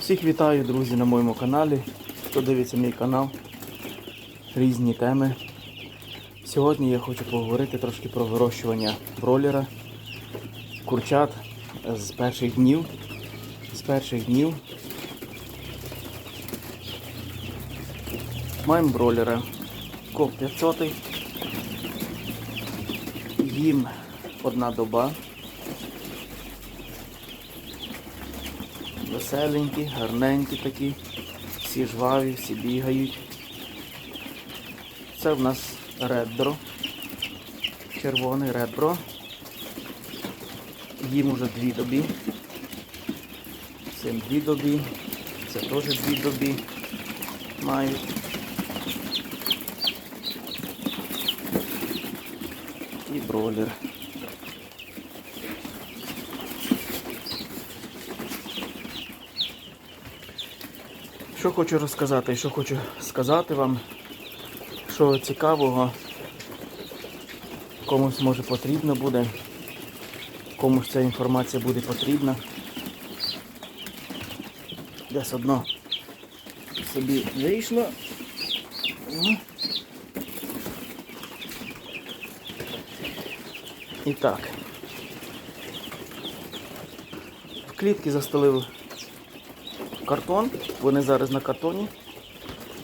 Всіх вітаю, друзі, на моєму каналі. Хто дивиться мій канал, різні теми. Сьогодні я хочу поговорити трошки про вирощування бролера, курчат з перших днів. З перших днів. Маємо бролера КОП 500. Їм одна доба. Веселенькі, гарненькі такі, всі жваві, всі бігають. Це в нас редбро. Червоний редбро. Їм уже дві добі. Цим дві добі. Це теж дві добі мають. І бролер. Що хочу розказати, що хочу сказати вам, що цікавого комусь може потрібно буде, комусь ця інформація буде потрібна. Десь одно собі вийшло. І так. В клітки застелив картон. Вони зараз на картоні.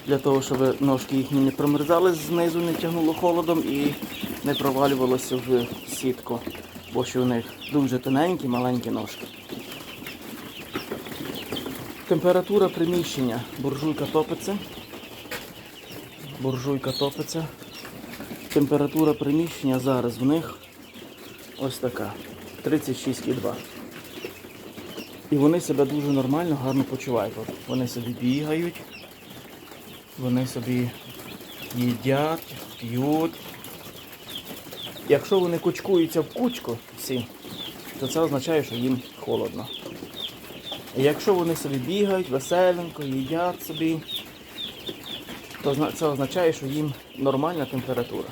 Для того, щоб ножки їхні не промерзали знизу, не тягнуло холодом і не провалювалося в сітку. Бо що у них дуже тоненькі, маленькі ножки. Температура приміщення. Буржуйка топиться. Буржуйка топиться. Температура приміщення зараз в них ось така. 36,2. І вони себе дуже нормально, гарно почувають. От Вони собі бігають, вони собі їдять, п'ють. Якщо вони кучкуються в кучку всі, то це означає, що їм холодно. І якщо вони собі бігають, веселенько, їдять собі, то це означає, що їм нормальна температура.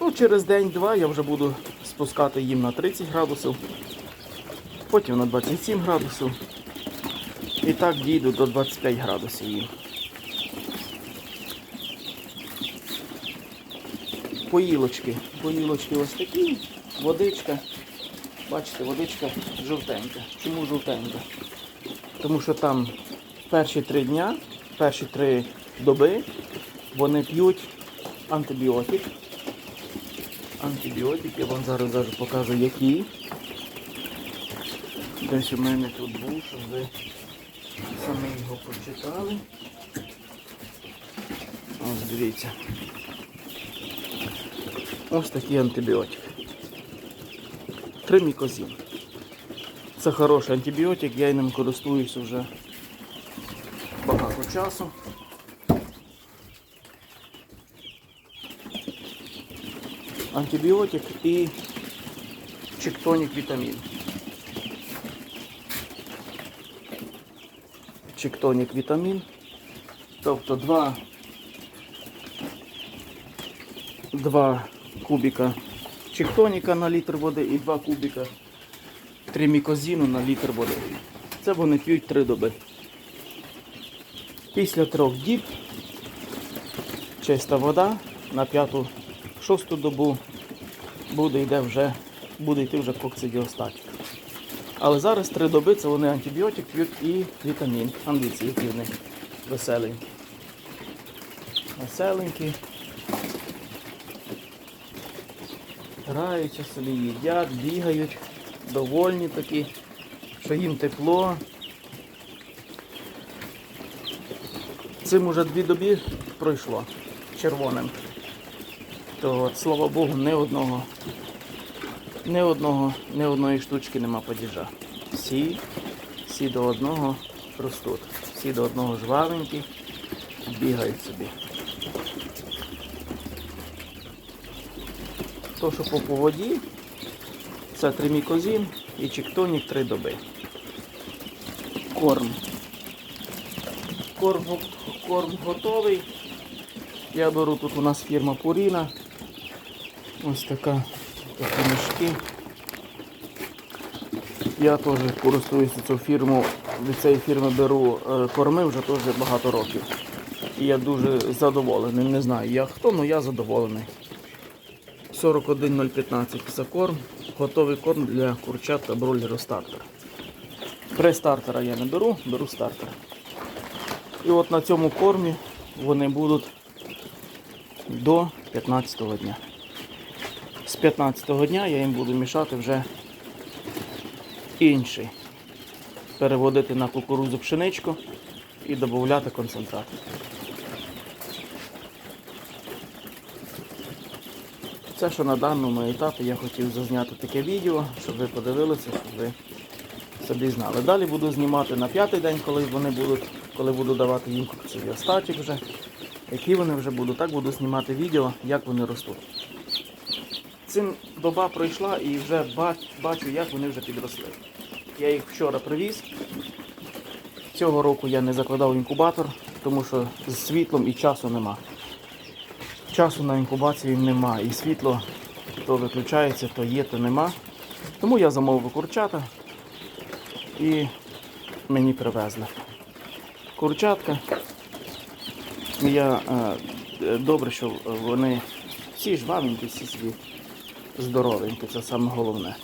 Ну, через день-два я вже буду спускати їм на 30 градусів, потім на 27 градусів. І так дійду до 25 градусів їм. Поїлочки. Поїлочки ось такі, водичка. Бачите, водичка жовтенька. Чому жовтенька? Тому що там перші три дня, перші три доби вони п'ють антибіотик. Антибіотик, я вам зараз покажу які. Десь у мене тут був, щоб ви самі його прочитали. Ось дивіться. Ось такий антибіотик. Тримікозін. Це хороший антибіотик, я ним користуюся вже багато часу. Антибіотик і чектонік вітамін. Чектонік вітамін. Тобто два, два кубіка чектоніка на літр води і два кубіка тримікозіну на літр води. Це вони п'ють три доби. Після трьох діб чиста вода на п'яту, шосту добу буде йде вже, буде йти вже кокцидіостатик. Але зараз три доби це вони антибіотик п'ють і вітамін. Андиці, які в них веселенькі. Веселенькі. Граються собі, їдять, бігають, довольні такі, що їм тепло. Цим уже дві добі пройшло червоним. То слава Богу, ні одного, ні одного, ні одної штучки нема падіжа. Всі, всі до одного ростуть. Всі до одного жвавенькі, бігають собі. То, що по поводі, це тримікозін і чектонік три доби. Корм. Корм, корм готовий. Я беру тут у нас фірма Пуріна. Ось така, такі мішки. Я теж користуюся цю фірму, від цієї фірми беру е, корми вже теж багато років. І я дуже задоволений. Не знаю я хто, але я задоволений. 41015 за корм. Готовий корм для курчат та бройлеру стартер. Престартера я не беру, беру стартер. І от на цьому кормі вони будуть до 15 дня. З 15 дня я їм буду мішати вже інший. Переводити на кукурудзу пшеничку і додати концентрат. Це, що на даному етапі я хотів зазняти таке відео, щоб ви подивилися, щоб ви собі знали. Далі буду знімати на п'ятий день, коли вони будуть, коли буду давати їм купцеві остаток вже. Які вони вже будуть, так буду знімати відео, як вони ростуть. Цим доба пройшла і вже бачу, як вони вже підросли. Я їх вчора привіз. Цього року я не закладав інкубатор, тому що з світлом і часу нема. Часу на інкубацію нема. І світло то виключається, то є, то нема. Тому я замовив курчата і мені привезли. Курчатка. Я е, добре, що вони всі жвавенькі, всі собі здоровенькі, це саме головне.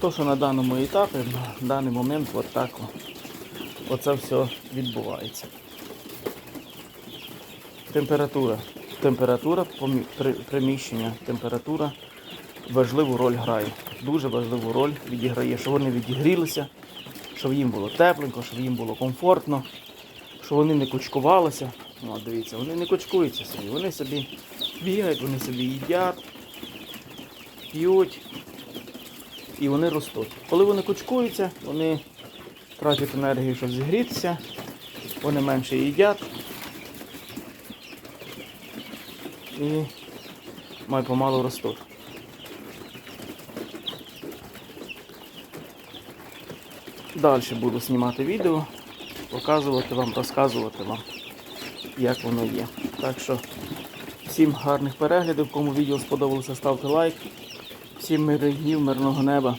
То, що на даному етапі, на даний момент, от так оце все відбувається. Температура. Температура приміщення, температура важливу роль грає. Дуже важливу роль відіграє, щоб вони відігрілися, щоб їм було тепленько, щоб їм було комфортно, щоб вони не кучкувалися. О, дивіться, вони не кучкуються собі, вони собі бігають, вони собі їдять, п'ють і вони ростуть. Коли вони кучкуються, вони тратять енергію, щоб зігрітися, вони менше їдять і май помалу ростуть. Далі буду знімати відео, показувати вам, розказувати вам, як воно є. Так що всім гарних переглядів, кому відео сподобалося, ставте лайк. Всім мирних днів, мирного неба.